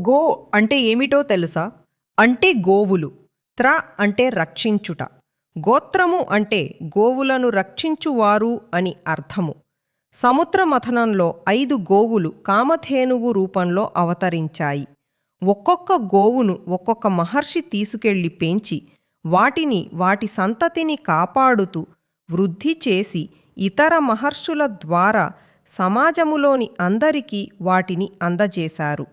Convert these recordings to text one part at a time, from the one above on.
Go అంటే ఏమిటో తెలుసా? అంటే గోవులు. త్ర అంటే రక్షించుట. గోత్రము అంటే గోవులను రక్షించువారు అని అర్థము. సముద్ర మథనంలో ఐదు గోవులు కామధేనువు రూపంలో అవతరించాయి. ఒక్కొక్క గోవును ఒక్కొక్క మహర్షి తీసుకెళ్ళి పెంచి వాటిని వాటి సంతతిని కాపాడుతూ వృద్ధి చేసి ఇతర మహర్షుల ద్వారా సమాజములోని అందరికీ వాటిని అందజేశారు.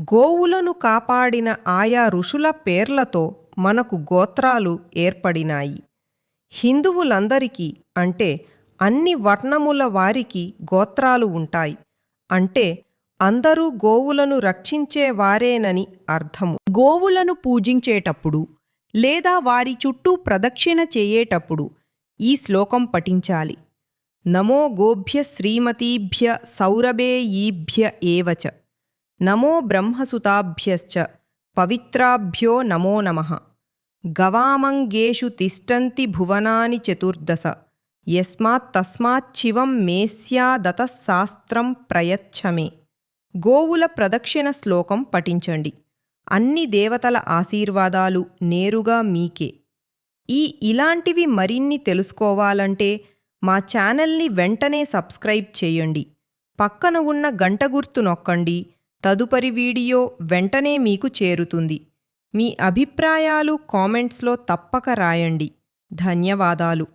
గోవులను కాపాడిన ఆయా ఋషుల పేర్లతో మనకు గోత్రాలు ఏర్పడినాయి. హిందువులందరికీ అంటే అన్ని వర్ణముల వారికి గోత్రాలు ఉంటాయి. అంటే అందరూ గోవులను రక్షించేవారేనని అర్థము. గోవులను పూజించేటప్పుడు లేదా వారి చుట్టూ ప్రదక్షిణ చేయేటప్పుడు ఈ శ్లోకం పఠించాలి. నమో గోభ్య శ్రీమతీభ్య సౌరభేయీభ్య ఏవచ. నమో బ్రహ్మసుతాభ్యశ్చ పవిత్రాభ్యో నమో నమః. గవామంగేషు తిష్టంతి భువనాని చతుర్దశ. యస్మాత్తస్మాచ్చివం మేస్యాదత శాస్త్రం ప్రయచ్చమే. గోవుల ప్రదక్షిణ శ్లోకం పఠించండి. అన్ని దేవతల ఆశీర్వాదాలు నేరుగా మీకే. ఈ ఇలాంటివి మరిన్ని తెలుసుకోవాలంటే మా ఛానల్ని వెంటనే సబ్స్క్రైబ్ చేయండి. పక్కన ఉన్న గంట గుర్తు నొక్కండి. తదుపరి వీడియో వెంటనే మీకు చేరుతుంది. మీ అభిప్రాయాలు కామెంట్స్లో తప్పక రాయండి. ధన్యవాదాలు.